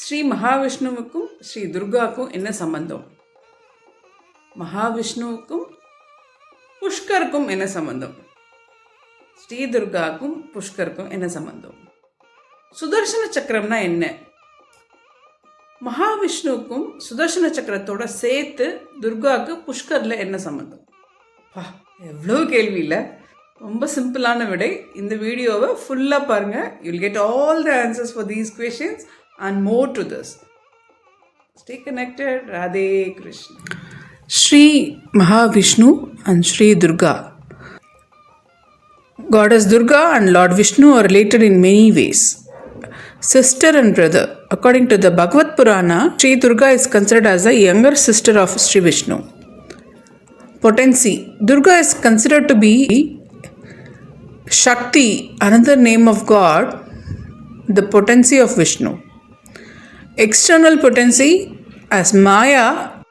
ஸ்ரீ மகாவிஷ்ணுவுக்கும் ஸ்ரீ துர்காவுக்கும் என்ன சம்பந்தம்? மகாவிஷ்ணுவுக்கும் புஷ்கருக்கும் என்ன சம்பந்தம்? ஸ்ரீ துர்காவுக்கும் புஷ்கருக்கும் என்ன சம்பந்தம்? சுதர்சன சக்கரம்னா என்ன? மகாவிஷ்ணுவுக்கும் சுதர்சன சக்கரத்தோட சேர்த்து துர்காவுக்கு புஷ்கரில் என்ன சம்பந்தம்? பா எவ்வளோ கேள்வி இல்லை. ரொம்ப சிம்பிளான விடை. இந்த வீடியோவை ஃபுல்லாக பாருங்கள் you'll get all the answers for these questions and more to this. Stay connected. Radhe Krishna. Sri Mahavishnu and Sri Durga. Goddess Durga and Lord Vishnu are related in many ways. Sister and brother. According to the Bhagavad Purana, Sri Durga is considered as a younger sister of Sri Vishnu. Potency. Durga is considered to be Shakti, another name of God, the potency of Vishnu. External potency as Maya,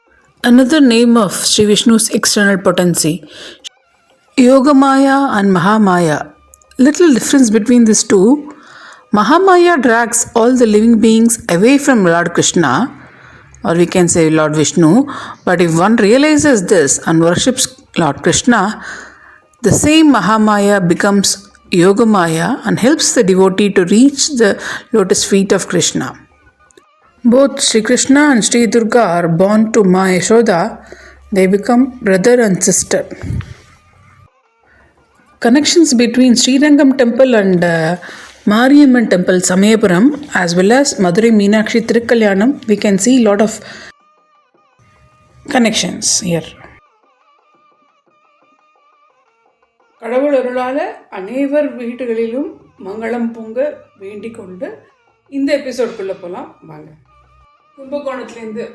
another name of Sri Vishnu's external potency. Yogamaya and Mahamaya. Little difference between these two. Mahamaya drags all the living beings away from Lord Krishna, or we can say Lord Vishnu. But if one realizes this and worships Lord Krishna, the same Mahamaya becomes Yogamaya and helps the devotee to reach the lotus feet of Krishna. Both Sri Krishna and Sri Durga are born to Ma Yashoda. They become brother and sister. Connections between Srirangam temple and uh, Mariamman temple Samayapuram as well as Madurai Meenakshi Thirukkalyanam we can see lot of connections here. கடவுள் அருளால அனைவர் வீடுகளிலும் மங்களம் பொங்க வேண்டிக் கொண்டு இந்த எபிசோட்குள்ளே போகலாம் வாங்க கும்பகோணத்துலேருந்து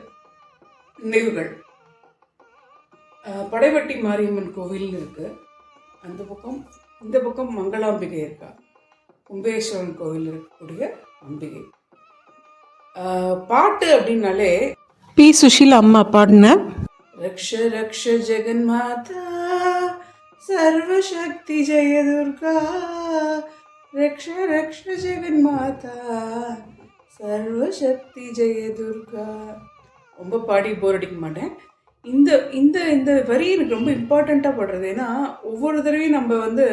நினைவுகள். படைவட்டி மாரியம்மன் கோவில்னு இருக்கு. அந்த பக்கம் இந்த பக்கம் மங்களாம்பிகை இருக்கா கும்பேஸ்வரன் கோவில் இருக்கக்கூடிய அம்பிகை. பாட்டு அப்படின்னாலே பி. சுஷீலா அம்மா பாடின ரக்ஷ ரக்ஷ ஜெகன்மாதா சர்வசக்தி ஜெய துர்கா ரக்ஷ ரக்ஷ ஜெகன்மாதா. சர்வசக்தி ஜெய துர்கா ரொம்ப பாடி போர் அடிக்க மாட்டேன். இந்த இந்த இந்த வரி எனக்கு ரொம்ப இம்பார்ட்டண்ட்டாக படுறது. ஏன்னா ஒவ்வொரு தடவையும் நம்ம வந்து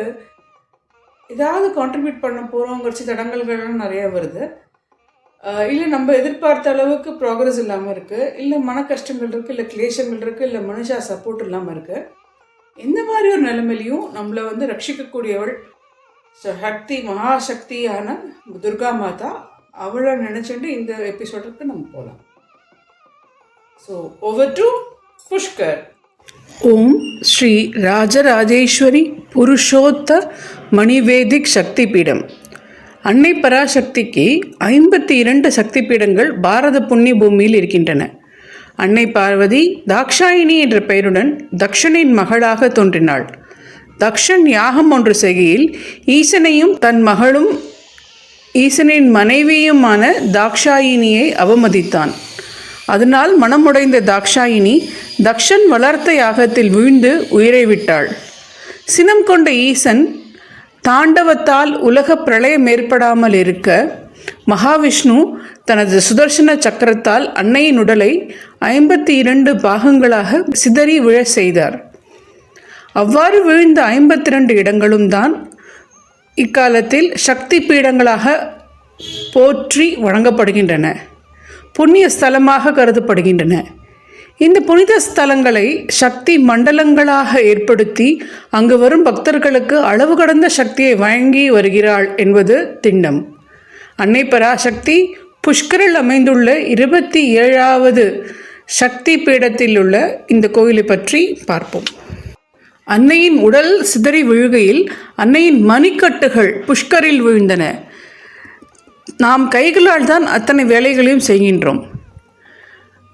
ஏதாவது கான்ட்ரிபியூட் பண்ண போகிறோங்கிறச்சு தடங்கல்கள்லாம் நிறையா வருது. இல்லை நம்ம எதிர்பார்த்த அளவுக்கு ப்ராக்ரஸ் இல்லாமல் இருக்குது இல்லை மன கஷ்டங்கள் இருக்குது இல்லை கிளேஷங்கள் இருக்குது இல்லை மனுஷா சப்போர்ட் இல்லாமல் இருக்குது இந்த மாதிரி ஒரு நிலைமையிலையும் நம்மளை வந்து ரட்சிக்கக்கூடியவள் சக்தி மகாசக்தியான துர்கா மாதா அவளை நினச்சிட்டு இந்த எபிசோடுக்கு நம்ம போகலாம் so over to Pushkar Om Shri Rajarajeshwari Purushotha மணிவேதிக் சக்தி பீடம் அன்னை பராசக்திக்கு ஐம்பத்தி இரண்டு சக்தி பீடங்கள் பாரத புண்ணிய பூமியில் இருக்கின்றன. அன்னை பார்வதி தாக்ஷாயினி என்ற பெயருடன் தக்ஷனின் மகளாக தோன்றினாள். தக்ஷன் யாகம் ஒன்று செய்கையில் ஈசனையும் தன் மகளும் ஈசனின் மனைவியுமான தாக்ஷாயினியை அவமதித்தான். அதனால் மனமுடைந்த தாக்ஷாயினி தக்ஷன் வளர்த்த யாகத்தில் வீழ்ந்து உயிரை விட்டாள். சினம் கொண்ட ஈசன் தாண்டவத்தால் உலக பிரளயம் ஏற்படாமல் இருக்க மகாவிஷ்ணு தனது சுதர்சன சக்கரத்தால் அன்னையின் உடலை ஐம்பத்தி இரண்டு பாகங்களாக சிதறி விழச் செய்தார். அவ்வாறு விழுந்த ஐம்பத்தி ரெண்டு இடங்களும் தான் இக்காலத்தில் சக்தி பீடங்களாக போற்றி வழங்கப்படுகின்றன. புண்ணிய ஸ்தலமாக கருதப்படுகின்றன. இந்த புனித ஸ்தலங்களை சக்தி மண்டலங்களாக ஏற்படுத்தி அங்கு வரும் பக்தர்களுக்கு அளவு கடந்த சக்தியை வழங்கி வருகிறாள் என்பது திண்ணம். அன்னை பராசக்தி புஷ்கரில் அமைந்துள்ள இருபத்தி ஏழாவது சக்தி பீடத்தில் உள்ள இந்த கோயிலை பற்றி பார்ப்போம். அன்னையின் உடல் சிதறி விழுகையில் அன்னையின் மணிக்கட்டுகள் புஷ்கரில் விழுந்தன. நாம் கைகளால் தான் அத்தனை வேலைகளையும் செய்கின்றோம்.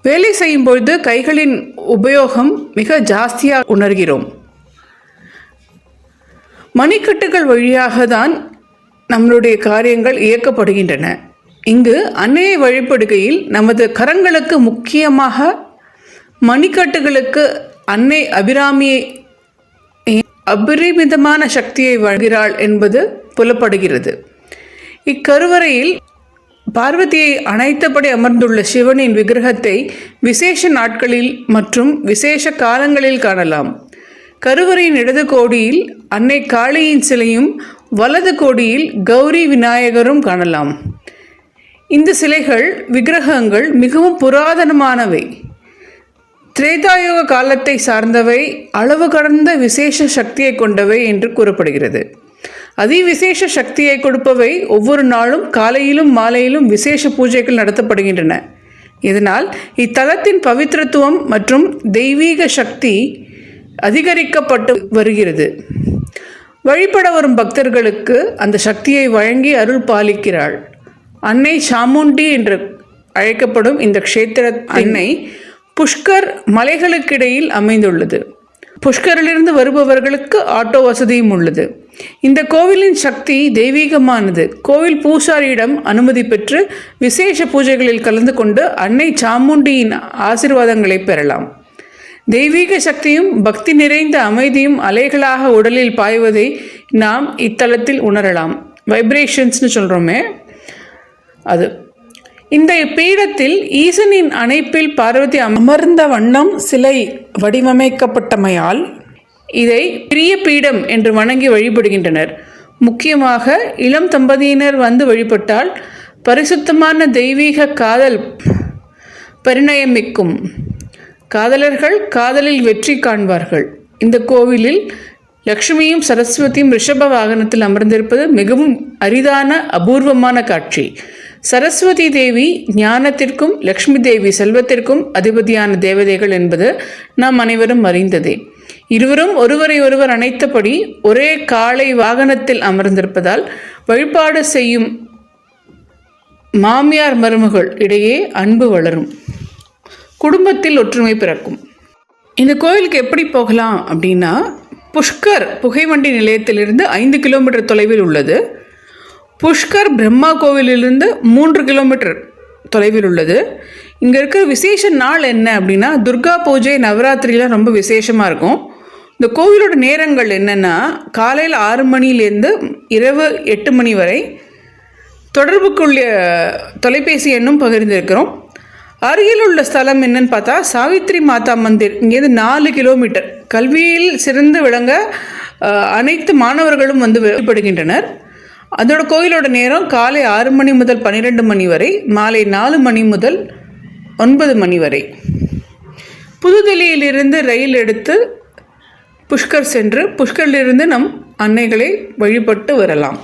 வேலை செய்யும் பொழுது கைகளின் உபயோகம் மிக ஜாஸ்தியாக உணர்கிறோம். மணிக்கட்டுகள் வழியாக தான் நம்மளுடைய காரியங்கள் இயக்கப்படுகின்றன. இங்கு அன்னையை வழிபடுகையில் நமது கரங்களுக்கு முக்கியமாக மணிக்கட்டுகளுக்கு அன்னை அபிராமியை அபரிமிதமான சக்தியை வழங்குகிறாள் என்பது புலப்படுகிறது. இக்கருவறையில் பார்வதியை அணைத்தபடி அமர்ந்துள்ள சிவனின் விக்கிரகத்தை விசேஷ நாட்களில் மற்றும் விசேஷ காலங்களில் காணலாம். கருவறையின் இடது கோடியில் அன்னை காளியின் சிலையும் வலது கோடியில் கௌரி விநாயகரும் காணலாம். இந்த சிலைகள் விக்கிரகங்கள் மிகவும் புராதனமானவை. திரேதாயுக காலத்தை சார்ந்தவை அளவு கடந்த விசேஷ சக்தியை கொண்டவை என்று கூறப்படுகிறது. அதிவிசேஷ சக்தியை கொடுப்பவை ஒவ்வொரு நாளும் காலையிலும் மாலையிலும் விசேஷ பூஜைகள் நடத்தப்படுகின்றன. இதனால் இத்தலத்தின் பவித்திரத்துவம் மற்றும் தெய்வீக சக்தி அதிகரிக்கப்பட்டு வருகிறது. வழிபட வரும் பக்தர்களுக்கு அந்த சக்தியை வழங்கி அருள் பாலிக்கிறாள். அன்னை சாமுண்டி என்று அழைக்கப்படும் இந்த க்ஷேத்திர அன்னை புஷ்கர் மலைகளுக்கிடையில் அமைந்துள்ளது. புஷ்கரிலிருந்து வருபவர்களுக்கு ஆட்டோ வசதியும் உள்ளது. இந்த கோவிலின் சக்தி தெய்வீகமானது. கோவில் பூசாரியிடம் அனுமதி பெற்று விசேஷ பூஜைகளில் கலந்து கொண்டு அன்னை சாமுண்டியின் ஆசிர்வாதங்களை பெறலாம். தெய்வீக சக்தியும் பக்தி நிறைந்த அமைதியும் அலைகளாக உடலில் பாய்வதை நாம் இத்தலத்தில் உணரலாம். வைப்ரேஷன்ஸ்னு சொல்கிறோமே அது இந்த பீடத்தில் ஈசனின் அணைப்பில் பார்வதி அமர்ந்த வண்ணம் சிலை வடிவமைக்கப்பட்டமையால் இதை பிரிய பீடம் என்று வணங்கி வழிபடுகின்றனர். முக்கியமாக இளம் தம்பதியினர் வந்து வழிபட்டால் பரிசுத்தமான தெய்வீக காதல் பரிணயமிக்கும். காதலர்கள் காதலில் வெற்றி காண்பார்கள். இந்த கோவிலில் லக்ஷ்மியும் சரஸ்வதியும் ரிஷப வாகனத்தில் அமர்ந்திருப்பது மிகவும் அரிதான அபூர்வமான காட்சி. சரஸ்வதி தேவி ஞானத்திற்கும் லக்ஷ்மி தேவி செல்வத்திற்கும் அதிபதியான தேவதைகள் என்பது நாம் அனைவரும் அறிந்ததே. இருவரும் ஒருவரை ஒருவர் அணைத்தபடி ஒரே காளை வாகனத்தில் அமர்ந்திருப்பதால் வழிபாடு செய்யும் மாமியார் மருமகள் இடையே அன்பு வளரும். குடும்பத்தில் ஒற்றுமை பிறக்கும். இந்த கோயிலுக்கு எப்படி போகலாம் அப்படின்னா புஷ்கர் புகைவண்டி நிலையத்திலிருந்து ஐந்து கிலோமீட்டர் தொலைவில் உள்ளது. புஷ்கர் பிரம்மா கோவிலிலிருந்து மூன்று கிலோமீட்டர் தொலைவில் உள்ளது. இங்கே இருக்கிற விசேஷ நாள் என்ன அப்படின்னா துர்கா பூஜை நவராத்திரிலாம் ரொம்ப விசேஷமாக இருக்கும். இந்த கோவிலோட நேரங்கள் என்னென்னா காலையில் ஆறு மணிலேருந்து இரவு எட்டு மணி வரை தொடர்புக்குள்ள தொலைபேசி எண்ணும் பகிர்ந்திருக்கிறோம். அருகில் உள்ள ஸ்தலம் என்னன்னு பார்த்தா சாவித்ரி மாதா மந்திர் இங்கேருந்து நாலு கிலோமீட்டர். கல்வியில் சிறந்து விளங்க அனைத்து மாணவர்களும் வந்து வெளிப்படுகின்றனர் அதோட கோயிலோட நேரம் காலை ஆறு மணி முதல் பன்னிரெண்டு மணி வரை மாலை நாலு மணி முதல் ஒன்பது மணி வரை. புதுதில்லியிலிருந்து ரயில் எடுத்து புஷ்கர் சென்று புஷ்கரிலிருந்து நம் அன்னைகளை வழிபட்டு வரலாம்.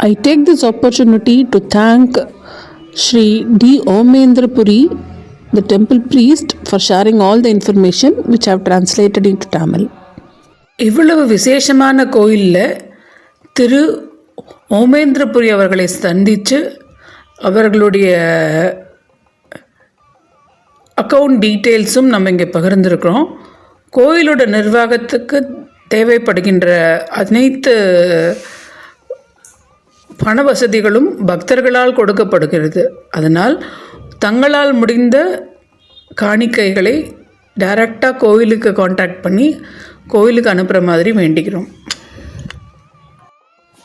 I take this opportunity to thank Sri D. Omendrapuri, the temple priest, for sharing all the information which I have translated into Tamil. இவ்வளவு விசேஷமான கோயிலில் திரு ஓமேந்திரபுரி அவர்களை சந்தித்து அவர்களுடைய அக்கவுண்ட் டீட்டெயில்ஸும் நம்ம இங்கே பகிர்ந்திருக்கிறோம் கோயிலோட நிர்வாகத்துக்கு தேவைப்படுகின்ற அனைத்து பண வசதிகளும் பக்தர்களால் கொடுக்கப்படுகிறது. அதனால் தங்களால் முடிந்த காணிக்கைகளை டைரக்டாக கோவிலுக்கு காண்டாக்ட் பண்ணி கோவிலுக்கு அனுப்புகிற மாதிரி வேண்டிக்கிறோம்.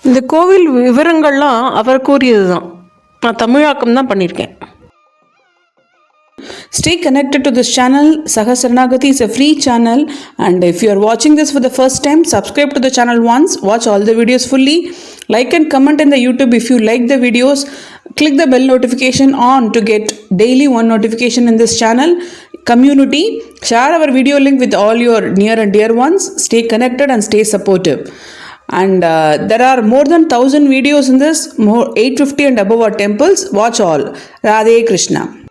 இந்த கோவில் விவரங்கள்லாம் அவர் கூறியது தான் நான் தமிழாக்கம் தான் பண்ணியிருக்கேன். Stay connected to this channel. Sahasranagati is a free channel, and if you are watching this for the first time, subscribe to the channel once, watch all the videos fully, like and comment in the YouTube if you like the videos. Click the bell notification on to get daily one notification in this channel. Community, share our video link with all your near and dear ones. Stay connected and stay supportive. And uh, there are more than 1000 videos in this, more 850 and above are temples. Watch all. Radhe Krishna.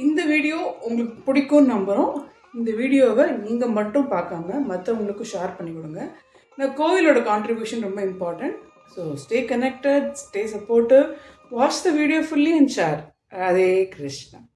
இந்த video உங்களுக்கு பிடிக்கும்னு நம்புகிறோம் இந்த வீடியோவை நீங்கள் மட்டும் பார்க்காம மற்றவங்களுக்கும் ஷேர் பண்ணி கொடுங்க. இந்த கோவிலோட கான்ட்ரிபியூஷன் ரொம்ப important so stay connected stay supportive watch the video fully and share Radhe Krishna